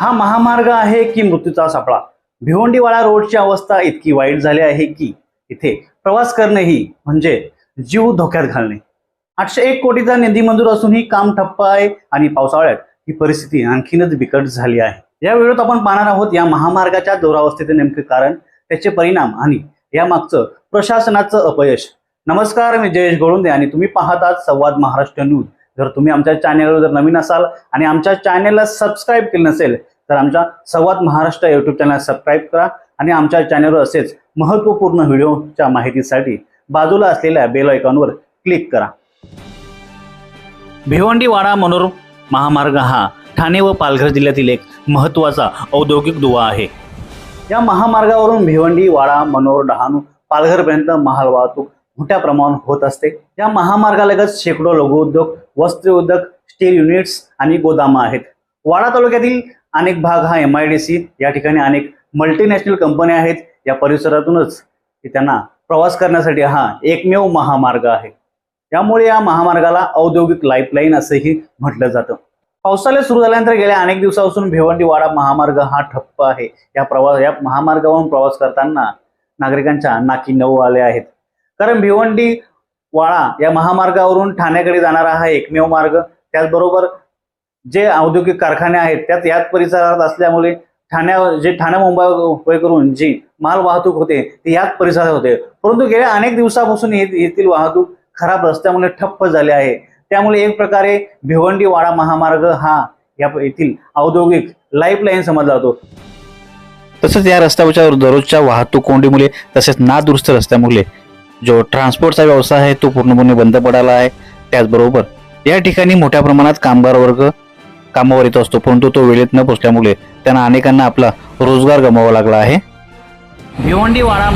हा महामार्ग आहे की मृत्यूचा सापळा? भिवंडीवाडा रोडची अवस्था इतकी वाईट झाली आहे की इथे प्रवास करणे ही म्हणजे जीव धोक्यात घालणे. आठशे एक कोटीचा निधी मंजूर असूनही काम ठप्प आहे आणि पावसाळ्यात ही परिस्थिती आणखीनच बिकट झाली आहे. या व्हिडिओत आपण पाहणार आहोत या महामार्गाच्या दुरावस्थेचे नेमके कारण त्याचे परिणाम आणि यामागचं प्रशासनाचं अपयश. नमस्कार मी जयेश गोळुंदे आणि तुम्ही पाहतात संवाद महाराष्ट्र न्यूज. जर तुम्ही आमच्या चॅनेलवर जर नवीन असाल आणि आमच्या चॅनेलला सबस्क्राईब केलं नसेल तर आमच्या संवाद महाराष्ट्र यूट्यूब चॅनल सबस्क्राईब करा आणि आमच्या चॅनेलवर असेच महत्त्वपूर्ण व्हिडिओच्या माहितीसाठी बाजूला असलेल्या बेल आयकॉनवर क्लिक करा. भिवंडी वाडा मनोर महामार्ग हा ठाणे व पालघर जिल्ह्यातील एक महत्त्वाचा औद्योगिक दुवा आहे. या महामार्गावरून भिवंडी वाडा मनोर डहाणू पालघरपर्यंत माल वाहतूक मोठ्या प्रमाणात होत असते. या महामार्गालगत शेकडो लघुउद्योग वस्त्र उद्योग स्टील युनिट्स आणि गोदाम आहेत. वाडा तालुक्यातील अनेक भाग हा एम आय डी सी या ठिकाणी अनेक मल्टीनॅशनल कंपन्या आहेत. या परिसरातूनच त्यांना प्रवास करण्यासाठी हा एकमेव महामार्ग आहे. त्यामुळे या महामार्गाला औद्योगिक लाईफलाईन असंही म्हटलं जातं. पावसाळ्यात सुरू झाल्यानंतर गेल्या अनेक दिवसापासून भिवंडी वाडा महामार्ग हा ठप्प आहे. या प्रवास या महामार्गावरून प्रवास करताना नागरिकांच्या नाकी नऊ आले आहेत. कारण भिवंडी वाडा या महामार्गावरून ठाण्याकडे जाणारा हा एकमेव मार्ग. त्याचबरोबर जे औद्योगिक कारखाने आहेत त्यात याच परिसरात असल्यामुळे ठाण्या जे ठाणे मुंबई करून जी माल वाहतूक होते ती याच परिसरात होते. परंतु गेल्या अनेक दिवसापासून येथील वाहतूक खराब रस्त्यामुळे ठप्प झाले आहे. त्यामुळे एक प्रकारे भिवंडी वाडा महामार्ग हा या येथील औद्योगिक लाईफलाईन समजला जातो. तसंच या रस्त्यावरच्या दररोजच्या वाहतूक कोंडीमुळे तसेच नादुरुस्त रस्त्यामुळे जो ट्रान्सपोर्टचा व्यवसाय आहे तो पूर्णपणे बंद पडाला आहे. त्याचबरोबर या ठिकाणी मोठ्या प्रमाणात कामगार वर्ग कामावर येत असतो परंतु तो वेळेत न पोचल्यामुळे त्यांना अनेकांना आपला रोजगार गमावा लागला आहे. भिवंडी वाडा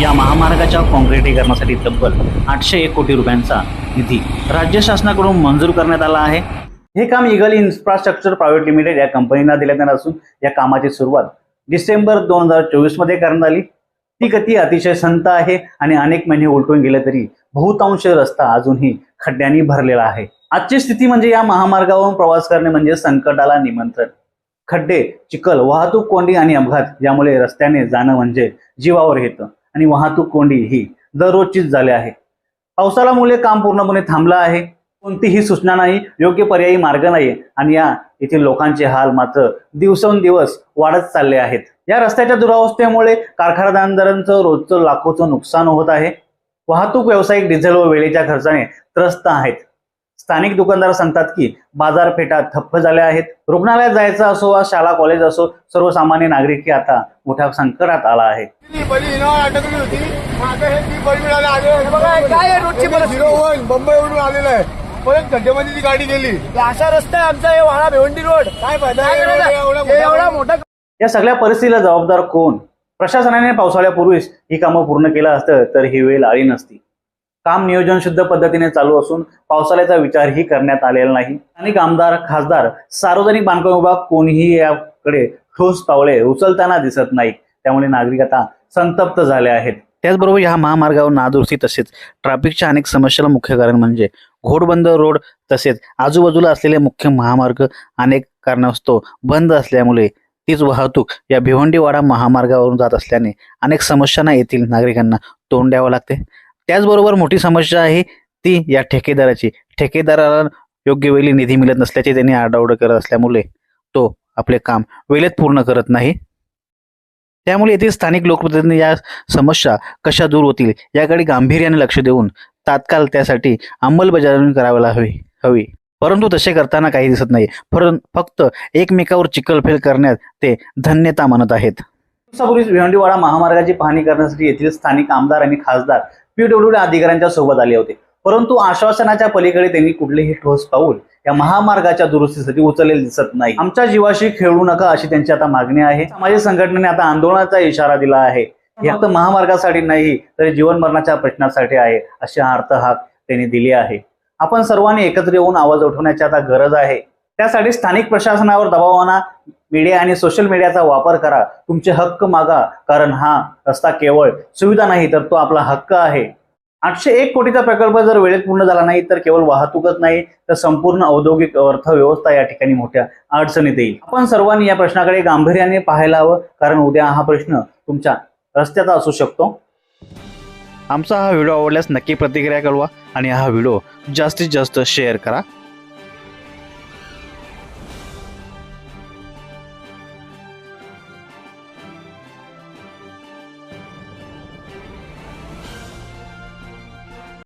या महामार्गाच्या काँक्रिटीकरणासाठी तब्बल आठशे एक कोटी रुपयांचा निधी राज्य शासनाकडून मंजूर करण्यात आला आहे. हे काम इगल इन्फ्रास्ट्रक्चर प्रायव्हेट लिमिटेड या कंपनीला देण्यात येणार असून या कामाची सुरुवात डिसेंबर दोन हजार चोवीसमध्ये करण्यात आली. ती गती अतिशय संत आहे आणि अनेक महिने उलटून गेले तरी बहुतांश रस्ता अजूनही खड्ड्यांनी भरलेला आहे. आजची स्थिती म्हणजे या महामार्गावरून प्रवास करणे म्हणजे संकटाला निमंत्रण. खड्डे चिखल वाहतूक कोंडी आणि अपघात यामुळे रस्त्याने जाणं म्हणजे जीवावर येतं आणि वाहतूक कोंडी ही दररोजचीच झाली आहे. पावसाळ्यामुळे काम पूर्णपणे थांबलं आहे. कोणतीही सूचना नाही योग्य पर्यायी मार्ग नाही आणि या येथील लोकांचे हाल मात्र दिवसेंदिवस वाढत चालले आहेत. या रस्त्याच्या दुरावस्थेमुळे कारखानदारांचं रोजचं लाखोचं नुकसान होत आहे. वाहतूक व्यावसायिक डिझेल व वेळेच्या खर्चाने त्रस्त आहेत. स्थानिक दुकानदार सांगतात की बाजारपेठा ठप्प झाल्या आहेत. रुग्णालयात जायचं असो वा शाळा कॉलेज असो सर्वसामान्य नागरिक आता मोठ्या संकटात आला आहे. हे मुंबईवरून आलेलं परत ती गाडी गेली. अशा रस्ता आहे आमचा हे वाडा भिवंडी रोड. काय फायदा एवढा मोठा या सगळ्या परिस्थितीला जबाबदार कोण? प्रशासनाने पावसाळ्यापूर्वीच ही कामं पूर्ण केलं असतं तर ही वेळ आली नसती. काम नियोजन शुद्ध पद्धतीने चालू असून पावसाळ्याचा विचारही करण्यात आलेला नाही. अनेक आमदार खासदार सार्वजनिक बांधकाम विभाग कोणीही याकडे ठोस पावले उचलताना दिसत नाही त्यामुळे नागरिक आता संतप्त झाले आहेत. त्याचबरोबर या महामार्गावर नादुरुस्ती तसेच ट्रॅफिकच्या अनेक समस्येला मुख्य कारण म्हणजे घोडबंद रोड तसेच आजूबाजूला असलेले मुख्य महामार्ग अनेक कारणास्तव बंद असल्यामुळे तीच वाहतूक या भिवंडीवाडा महामार्गावरून जात असल्याने अनेक समस्यांना येथील नागरिकांना. तोंड द्यावं लागते. त्याचबरोबर मोठी समस्या आहे ती या ठेकेदाराची. ठेकेदाराला योग्य वेळी निधी मिळत नसल्याचे त्यांनी आरडाओरड करत असल्यामुळे तो आपले काम वेळेत पूर्ण करत नाही. त्यामुळे येथील स्थानिक लोकप्रतिनिधी या समस्या कशा दूर होतील याकडे गांभीर्याने लक्ष देऊन तात्काळ त्यासाठी अंमलबजावणी करायला हवी हवी. परंतु तसे करताना काही दिसत नाही. परं फक्त एकमेकावर चिखलफेल करण्यात ते धन्यता मानत आहेत. दिवसापूर्वी भिवंडीवाडा महामार्गाची पाहणी करण्यासाठी येथील स्थानिक आमदार आणि खासदार पीडब्ल्यू अधिकाऱ्यांच्या सोबत आले होते. परंतु आश्वासनाच्या पलीकडे त्यांनी कुठलेही ठोस पाऊल या महामार्गाच्या दुरुस्तीसाठी उचललेले दिसत नाही. आमच्या जीवाशी खेळू नका अशी त्यांची आता मागणी आहे. सामाजिक संघटनेने आता आंदोलनाचा इशारा दिला आहे. हे फक्त महामार्गासाठी नाही तर जीवन मरणाच्या प्रश्नासाठी आहे अशी अर्थ हाक त्यांनी दिली आहे. आपण सर्वांनी एकत्र येऊन आवाज उठवण्याची आता गरज आहे. त्यासाठी स्थानिक प्रशासनावर दबाव आणा. मीडिया आणि सोशल मीडियाचा वापर करा. तुमचे हक्क मागा. कारण हा रस्ता केवळ सुविधा नाही तर तो आपला हक्क आहे. आठशे एक कोटीचा प्रकल्प जर वेळेत पूर्ण झाला नाही तर केवळ वाहतूकच नाही तर संपूर्ण औद्योगिक अर्थव्यवस्था या ठिकाणी मोठ्या अडचणीत येईल आपण सर्वांनी या प्रश्नाकडे गांभीर्याने पाहायला हवं. कारण उद्या हा प्रश्न तुमच्या रस्त्याचा असू शकतो. आमचा हा व्हिडिओ आवडल्यास नक्की प्रतिक्रिया कळवा आणि हा व्हिडिओ जास्तीत जास्त शेअर करा.